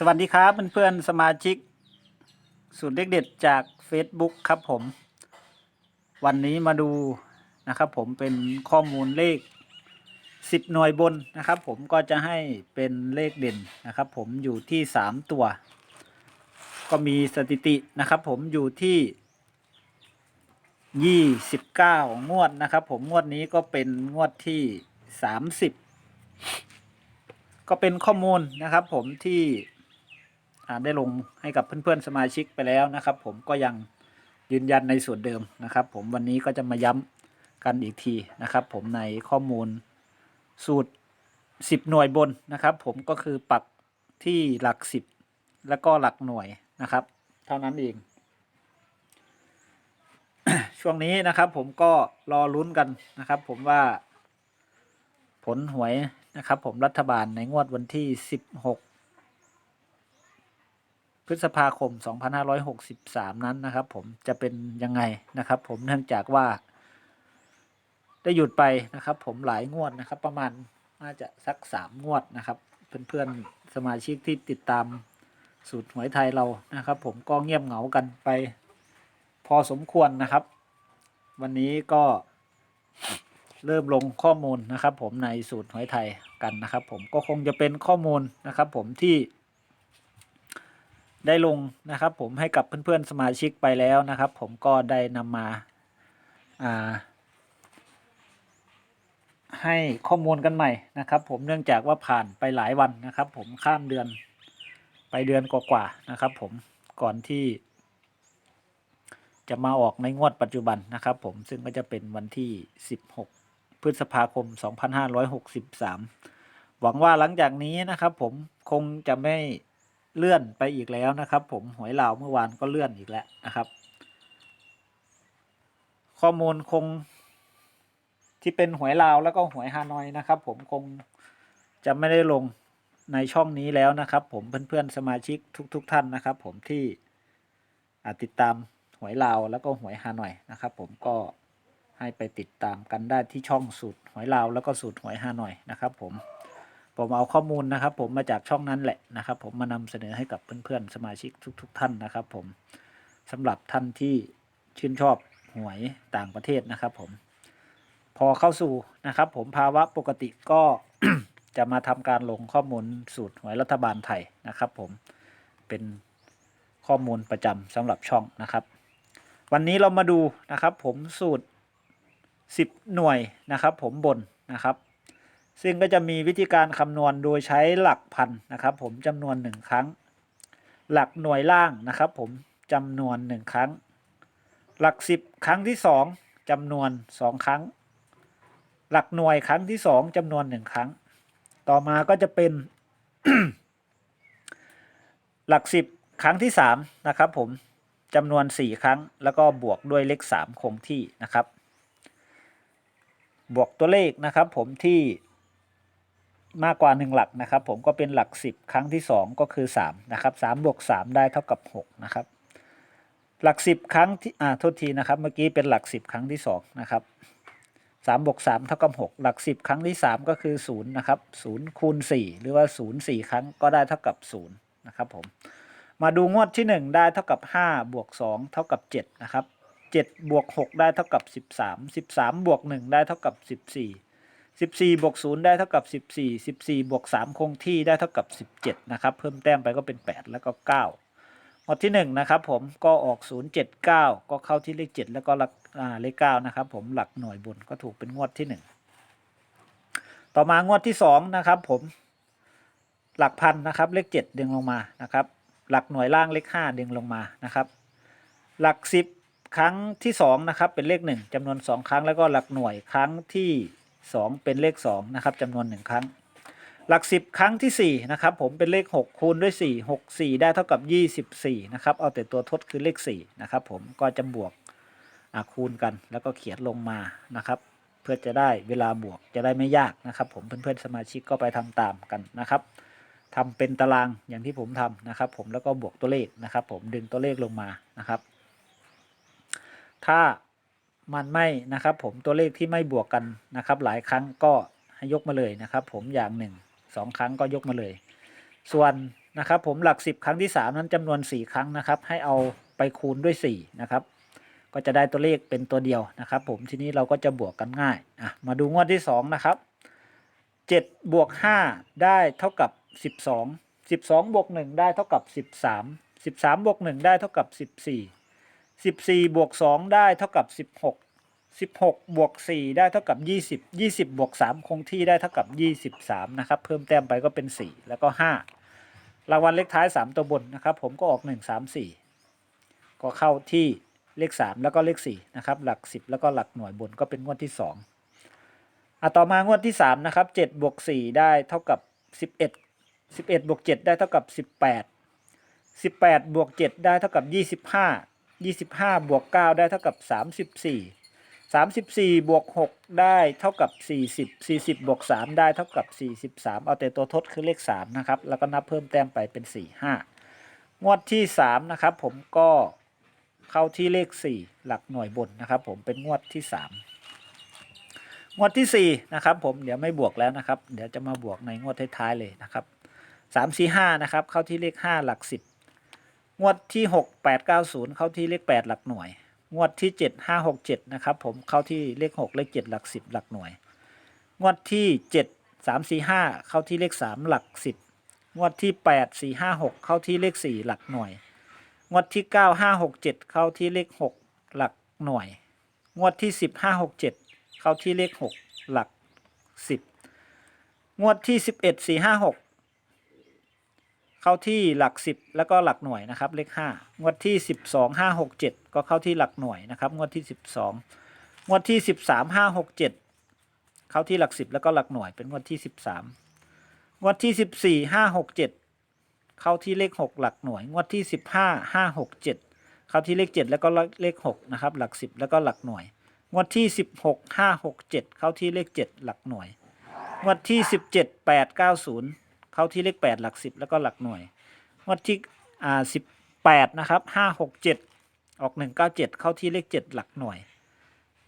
สวัสดีครับเพื่อนๆสมาชิก สูตรเด็กเด็ดจาก Facebook ครับผม วันนี้มาดูนะครับผมเป็นข้อมูลเลข 10 หน่วยบนนะครับผมก็จะให้เป็นเลขเด่นนะครับ ผมอยู่ที่ 3 ตัว ก็มีสถิตินะครับผมอยู่ที่ 29 งวดนะครับ ผมงวดนี้ก็เป็นงวดที่ 30 ก็เป็นข้อมูลนะครับผมที่ ได้ลงให้กับเพื่อนๆสมาชิกไปแล้วนะครับ ผมก็ยังยืนยันในส่วนเดิมนะครับ ผมวันนี้ก็จะมาย้ำกันอีกทีนะครับ ผมในข้อมูลสูตร 10 หน่วยบนนะครับ ผมก็คือปักที่หลัก 10 แล้วก็หลักหน่วยนะครับ เท่านั้นเอง ช่วงนี้นะครับ ผมก็รอลุ้นกันนะครับ ผมว่าผลหวยนะครับ ผมรัฐบาลในงวดวันที่ 16 พฤษภาคม 2563 นั้นนะครับ ผมจะเป็นยังไงนะครับ ผมเนื่องจากว่า ได้หยุดไปนะครับ ผมหลายงวดนะครับ ประมาณน่าจะสักสามงวดนะครับเพื่อนๆสมาชิกที่ติดตามสูตรหวยไทยเรานะครับ ผมก็เงียบเหงากันไป พอสมควรนะครับ วันนี้ก็เริ่มลงข้อมูลนะครับ ผมในสูตรหวยไทยกันนะครับ ผมก็คงจะเป็นข้อมูลนะครับ ผมที่ ได้ลงนะครับ ผมให้กับเพื่อนๆสมาชิกไปแล้วนะครับ ผมก็ได้นำมาอ่าให้ข้อมูลกันใหม่นะครับ ผมเนื่องจากว่าผ่านไปหลายวันนะครับ ผมข้ามเดือนไปเดือนกว่าๆนะครับ ผมก่อนที่ จะมาออกในงวดปัจจุบันนะครับ ผมซึ่งก็จะเป็นวันที่ 16 พฤษภาคม 2563 หวังว่าหลังจากนี้นะครับ ผมคงจะไม่ เลื่อนไปอีกแล้วนะครับ ผมหวยลาวเมื่อวานก็เลื่อนอีกแล้วนะครับ ข้อมูลคงที่เป็นหวยลาวแล้วก็หวยฮานอยนะครับ ผมคงจะไม่ได้ลงในช่องนี้แล้วนะครับ ผมเพื่อนๆสมาชิกทุก ๆท่านนะครับ ผมที่อติดตามหวยลาวแล้วก็หวยฮานอยนะครับ ผมก็ให้ไปติดตามกันได้ที่ช่องสูตรหวยลาวแล้วก็สูตรหวยฮานอยนะครับ ผม ผมเอาข้อมูลนะครับ ผมมาจากช่องนั้นแหละนะครับ ผมมานำเสนอให้กับเพื่อนๆสมาชิกทุกๆท่านนะครับ ผมสำหรับท่านที่ชื่นชอบหวยต่างประเทศนะครับ ผม พอเข้าสู่นะครับ ผมภาวะปกติก็จะมาทำการลงข้อมูลสูตรหวยรัฐบาลไทยนะครับ ผมเป็นข้อมูลประจำสำหรับช่องนะครับ วันนี้เรามาดูนะครับ ผมสูตร 10 หน่วยนะครับ ผมบนนะครับ ซึ่งก็จะมีวิธีการคำนวณโดยใช้หลักพันนะครับ ผมจำนวนหนึ่งครั้ง หลักหน่วยล่างนะครับ ผมจำนวนหนึ่งครั้ง หลักสิบครั้งที่สองจำนวนสองครั้ง หลักหน่วยครั้งที่สองจำนวนหนึ่งครั้ง ต่อมาก็จะเป็น หลักสิบครั้งที่สามนะครับผมจำนวนสี่ครั้ง แล้วก็บวกด้วยเลขสามคงที่นะครับ บวกตัวเลขนะครับผมที่ มากกว่าหนึ่งหลักนะครับ ผมก็เป็นหลักสิบครั้งที่สองก็คือสามนะครับสามบวกสามได้เท่ากับหกนะครับหลักสิบครั้งที่อ่าโทษทีนะครับเมื่อกี้เป็นหลักสิบครั้งที่สองนะครับสามบวกสามเท่ากับหกหลักสิบครั้งที่สามก็คือศูนย์นะครับศูนย์คูณสี่หรือว่าศูนย์สี่ครั้งก็ได้เท่ากับศูนย์นะครับผมมาดูงวดที่หนึ่งได้เท่ากับห้าบวกสองเท่ากับเจ็ดนะครับเจ็ดบวกหกได้เท่ากับสิบสามสิบสามบวกหนึ่งได้เท่ากับสิ สิบสี่บวกศูนย์ได้เท่ากับสิบสี่สิบสี่บวกสามคงที่ได้เท่ากับสิบเจ็ดนะครับ เพิ่มแต้มไปก็เป็นแปดแล้วก็เก้าหมวดที่หนึ่งนะครับผมก็ออก 079 ก็เข้าที่เลข 7 แล้วก็หลักอ่าเลข 9 นะครับผมหลักหน่วยบนก็ถูกเป็นงวดที่ 1 ต่อมางวดที่ 2 นะครับผมหลักพันนะครับเลข 7 ดึงลงมานะครับ หลักหน่วยล่างเลข 5 ดึงลงมานะครับ หลัก 10 ครั้งที่2นะครับเป็นเลข 1จำนวน 2 ครั้งแล้วก็หลักหน่วยครั้งที่ 2เป็นเลข2นะครับจำนวน1ครั้ง หลักสิบครั้งที่สี่นะครับผมเป็นเลขหกคูณด้วยสี่หกสี่ได้เท่ากับยี่สิบสี่นะครับเอาแต่ตัวทดคือเลขสี่นะครับผมก็จะบวกคูณกันแล้วก็เขียนลงมานะครับเพื่อจะได้เวลาบวกจะได้ไม่ยากนะครับ ผมเพื่อนๆสมาชิกก็ไปทำตามกันนะครับทำเป็นตารางอย่างที่ผมทำนะครับ ผมแล้วก็บวกตัวเลขนะครับ ผมดึงตัวเลขลงมานะครับ ถ้า มันไม่นะครับ ผมตัวเลขที่ไม่บวกกันนะครับ หลายครั้งก็ให้ยกมาเลยนะครับ ผมอย่างหนึ่งสองครั้งก็ยกมาเลย ส่วนนะครับผมหลักสิบครั้งที่สามนั้นจำนวนสี่ครั้งนะครับ ให้เอาไปคูณด้วยสี่นะครับก็จะได้ตัวเลขเป็นตัวเดียวนะครับ ผมทีนี้เราก็จะบวกกันง่ายอะมาดูงวดที่สองนะครับเจ็ดบวกห้าได้เท่ากับสิบสองสิบสองบวกหนึ่งได้เท่ากับสิบสามสิบสามบวกหนึ่งได้เท่ากับสิ บสี่สิบสี่บวกสองได้เท่ากับสิบหกสิบหกบวกสี่ได้เท่ากับยี่สิบยี่สิบบวกสามคงที่ได้เท่ากับยี่สิบสามนะครับ เพิ่มแต้มไปก็เป็นสี่แล้วก็ห้ารางวัลเลขท้ายสามตัวบนนะครับ ผมก็ออกหนึ่งสามสี่ก็เข้าที่เลขสามแล้วก็เลขสี่นะครับ หลักสิบแล้วก็หลักหน่วยบนก็เป็นงวดที่สองอะต่อมางวดที่สามนะครับเจ็ดบวกสี่ได้เท่ากับสิบเอ็ดสิบเอ็ดบวกเจ็ดได้เท่ากับสิบแปดสิบแปดบวกเจ็ดได้เท่ากับยี่สิบห้า ยี่สิบห้าบวกเก้าได้เท่ากับสามสิบสี่สามสิบสี่บวกหกได้เท่ากับสี่สิบสี่สิบบวกสามได้เท่ากับสี่สิบสามเอาแต่ตัวทดคือเลขสามนะครับ แล้วก็นับเพิ่มแต้มไปเป็นสี่ห้างวดที่สามนะครับ ผมก็เข้าที่เลขสี่หลักหน่วยบนนะครับ ผมเป็นงวดที่สามงวดที่สี่นะครับ ผมเดี๋ยวไม่บวกแล้วนะครับ เดี๋ยวจะมาบวกในงวดท้ายๆเลยนะครับสามสี่ห้านะครับ เข้าที่เลขห้าหลักสิบ งวดที่หกแปดเก้าศูนย์เข้าที่เลขแปดหลักหน่วย งวดที่เจ็ดห้าหกเจ็ดนะครับผมเข้าที่เลขหกเลขเจ็ดหลักสิบหลักหน่วย งวดที่เจ็ดสามสี่ห้าเข้าที่เลขสามหลักสิบงวดที่แปดสี่ห้าหกเข้าที่เลขสี่หลักหน่วย งวดที่เก้าห้าหกเจ็ดเข้าที่เลขหกหลักหน่วย งวดที่สิบห้าหกเจ็ดเข้าที่เลขหกหลักสิบงวดที่สิบเอ็ดสี่ห้าหก เข้าที่หลักสิบแล้วก็หลักหน่วยนะครับ เลขห้างวดที่สิบสองห้าหกเจ็ดก็เข้าที่หลักหน่วยนะครับ งวดที่สิบสองงวดที่สิบสามห้าหกเจ็ดเข้าที่หลักสิบแล้วก็หลักหน่วยเป็นงวดที่สิบสามงวดที่สิบสี่ห้าหกเจ็ดเข้าที่เลขหกหลักหน่วย งวดที่สิบห้าห้าหกเจ็ดเข้าที่เลขเจ็ดแล้วก็เลขหกนะครับ หลักสิบแล้วก็หลักหน่วย งวดที่สิบหกห้าหกเจ็ดเข้าที่เลขเจ็ดหลักหน่วย งวดที่สิบเจ็ดแปด เข้าที่เลขแปดหลักสิบแล้วก็หลักหน่วยงวดที่อ่าสิบแปดนะครับห้าหกเจ็ดออกหนึ่งเก้าเจ็ดเข้าที่เลขเจ็ดหลักหน่วย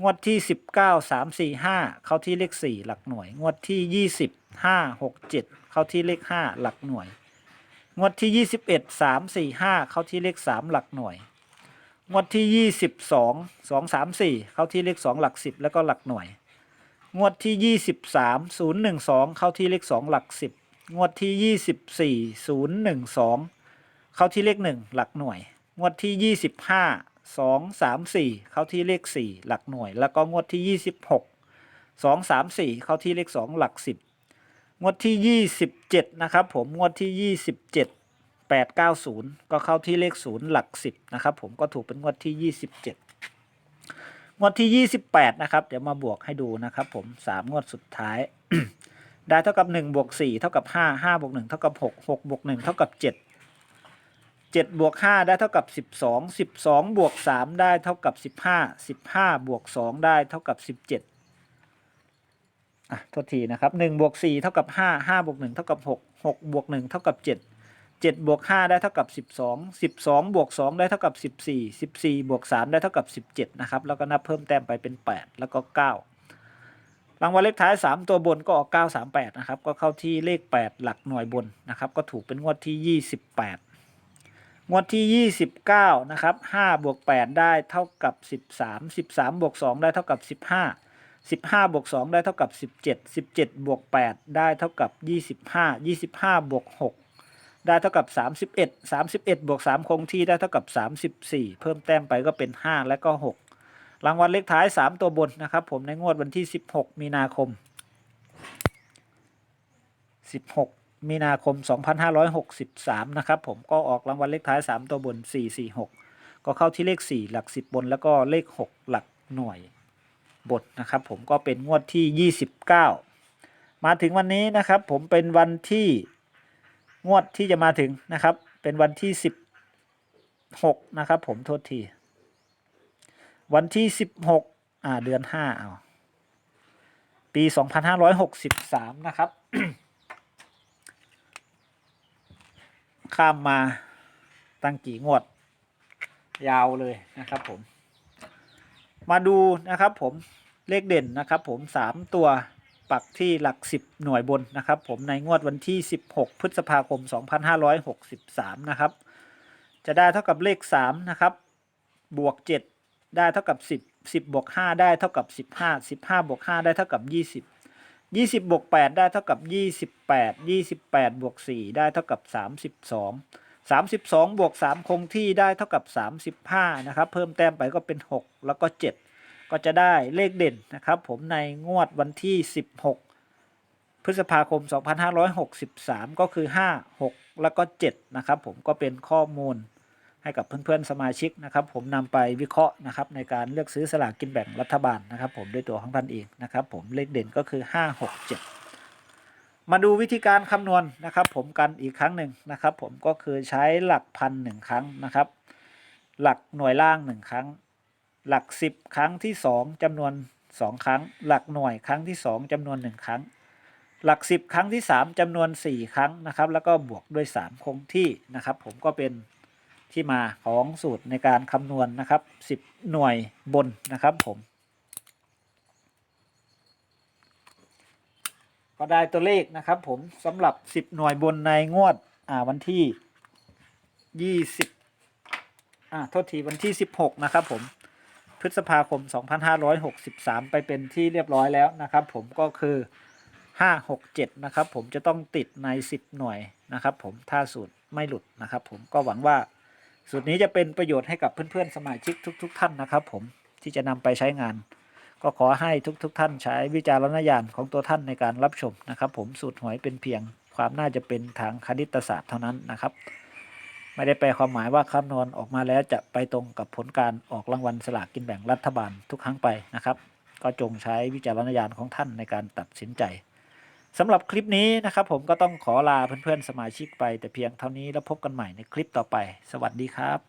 งวดที่สิบเก้าสามสี่ห้าเข้าที่เลขสี่หลักหน่วย งวดที่ยี่สิบห้าหกเจ็ดเข้าที่เลขห้าหลักหน่วย งวดที่ยี่สิบเอ็ดสามสี่ห้าเข้าที่เลขสามหลักหน่วย งวดที่ยี่สิบสองสองสามสี่เข้าที่เลขสองหลักสิบแล้วก็หลักหน่วย งวดที่ยี่สิบสามศูนย์หนึ่งสองเข้าที่เลขสองหลักสิบ งวดที่ยี่สิบสี่ศูนย์หนึ่งสองเข้าที่เลขหนึ่งหลักหน่วย งวดที่ยี่สิบห้าสองสามสี่เข้าที่เลขสี่หลักหน่วย แล้วก็งวดที่ยี่สิบหกสองสามสี่เข้าที่เลขสองหลักสิบงวดที่ยี่สิบเจ็ดนะครับผมงวดที่ยี่สิบเจ็ดแปดเก้าศูนย์ก็เข้าที่เลขศูนย์หลักสิบนะครับผมก็ถูกเป็นงวดที่ยี่สิบเจ็ดงวดที่ยี่สิบแปดนะครับ เดี๋ยวมาบวกให้ดูนะครับผมสามงวดสุดท้าย ได้เท่ากับหนึ่งบวกสี่เท่ากับห้าห้าบวกหนึ่งเท่ากับหกหกบวกหนึ่งเท่ากับเจ็ดเจ็ดบวกห้าได้เท่ากับสิบสองสิบสองบวกสามได้เท่ากับสิบห้าสิบห้าบวกสองได้เท่ากับสิบเจ็ดอะทษทีนะครับหนึ่งบวกสี่เท่ากับห้าห้าบวกหนึ่งเท่ากับหกหกบวกหนึ่งเท่ากับเจ็ดเจ็ดบวกห้าได้เท่ากับสิบสองสิบสองบวกสองได้เท่ากับสิบสี่สิบสี่บวกสามได้เท่ากับสิบเจ็ดนะครับแล้วก็นับเพิ่มแต้มไปเป็นแปดแล้วก็เก้า รางวัลเลขท้ายสามตัวบนก็ออกเก้าสามแปดนะครับ ก็เข้าที่เลขแปดหลักหน่วยบนนะครับ ก็ถูกเป็นงวดที่ยี่สิบแปดงวดที่ยี่สิบเก้านะครับห้าบวกแปดได้เท่ากับสิบสามสิบสามบวกสองได้เท่ากับสิบห้าสิบห้าบวกสองได้เท่ากับสิบเจ็ดสิบเจ็ดบวกแปดได้เท่ากับยี่สิบห้ายี่สิบห้าบวกหกได้เท่ากับสามสิบเอ็ดสามสิบเอ็ดบวกสามคงที่ได้เท่ากับสามสิบสี่เพิ่มแต้มไปก็เป็นห้าและก็หก รางวัลเลขท้ายสามตัวบนนะครับ ผมในงวดวันที่สิบหกมีนาคมสิบหกมีนาคมสองพันห้าร้อยหกสิบสามนะครับ ผมก็ออกรางวัลเลขท้ายสามตัวบนสี่สี่หกก็เข้าที่เลขสี่หลักสิบบน แล้วก็เลขหกหลักหน่วยบทนะครับ ผมก็เป็นงวดที่ 29 มาถึงวันนี้นะครับ ผมเป็นวันที่งวดที่จะมาถึงนะครับ เป็นวันที่ 16 นะครับ ผมโทษที วันที่16อ่าเดือน5เอาปี2563นห้าร้อยหกสิบสามนะครับ ข้ามมาตั้งกี่งวด ยาวเลยนะครับผม มาดูนะครับผมเลขเด่นนะครับผมสามตัวปักที่หลัก10หน่วยบนนะครับผมในงวดวันที่16พฤษภาคม2563นห้าร้อยหกสิบสามนะครับ จะได้เท่ากับเลข3นะครับ บวก7 ได้เท่ากับ 10 10บวก5ได้เท่ากับ 15 15บวก5ได้เท่ากับ 20 20บวก8ได้เท่ากับ 28 28บวก4ได้เท่ากับ 32 32บวก3คงที่ได้เท่ากับ 35นะครับเพิ่มแต้มไปก็เป็น 6 แล้วก็ 7 ก็จะได้เลขเด่นนะครับผมในงวดวันที่ 16 พฤษภาคม 2563 ก็คือ 5 6 แล้วก็ 7 นะครับผมก็เป็นข้อมูล ให้กับเพื่อนๆสมาชิกนะครับ ผมนำไปวิเคราะห์นะครับ ในการเลือกซื้อสลากกินแบ่งรัฐบาลนะครับ ผมด้วยตัวของท่านเองนะครับ ผมเลขเด่นก็คือ 5 6 7 มาดูวิธีการคำนวณนะครับ ผมกันอีกครั้งหนึ่งนะครับ ผมก็คือใช้หลักพันหนึ่งครั้งนะครับ หลักหน่วยล่างหนึ่งครั้ง หลักสิบครั้งที่สองจำนวนสองครั้ง หลักหน่วยครั้งที่สองจำนวนหนึ่งครั้งหลักสิบครั้งที่สามจำนวนสี่ครั้งนะครับ แล้วก็บวกด้วยสามคงที่นะครับ ผมก็เป็น ที่มาของสูตรในการคำนวณนะครับสิบหน่วยบนนะครับผมก็ได้ตัวเลขนะครับผมสำหรับ 10 หน่วยบนในงวดอ่าวันที่ 20อ่าโทษทีวันที่ 16 นะครับผมพฤษภาคม 2563 ไปเป็นที่เรียบร้อยแล้วนะครับผมก็คือ 567 นะครับผมจะต้องติดใน 10 หน่วยนะครับผมถ้าสูตรไม่หลุดนะครับผมก็หวังว่า สูตรนี้จะเป็นประโยชน์ให้กับเพื่อนๆสมาชิกทุกๆท่านนะครับ ผมที่จะนำไปใช้งาน ก็ขอให้ทุกๆทท่านใช้วิจารณญาณของตัวท่านในการรับชมนะครับ ผมสูตรหวยเป็นเพียง ความน่าจะเป็นทางคณิตศาสตร์เท่านั้นนะครับ ไม่ได้แปลความหมายว่าคำนวณออกมาแล้วจะไปตรงกับผลการออกรางวัลสลากกินแบ่งรัฐบาลทุกครั้งไปนะครับ ก็จงใช้วิจารณญาณของท่านในการตัดสินใจ สำหรับคลิปนี้นะครับผมก็ต้องขอลาเพื่อนๆสมาชิกไปแต่เพียงเท่านี้แล้วพบกันใหม่ในคลิปต่อไป สวัสดีครับ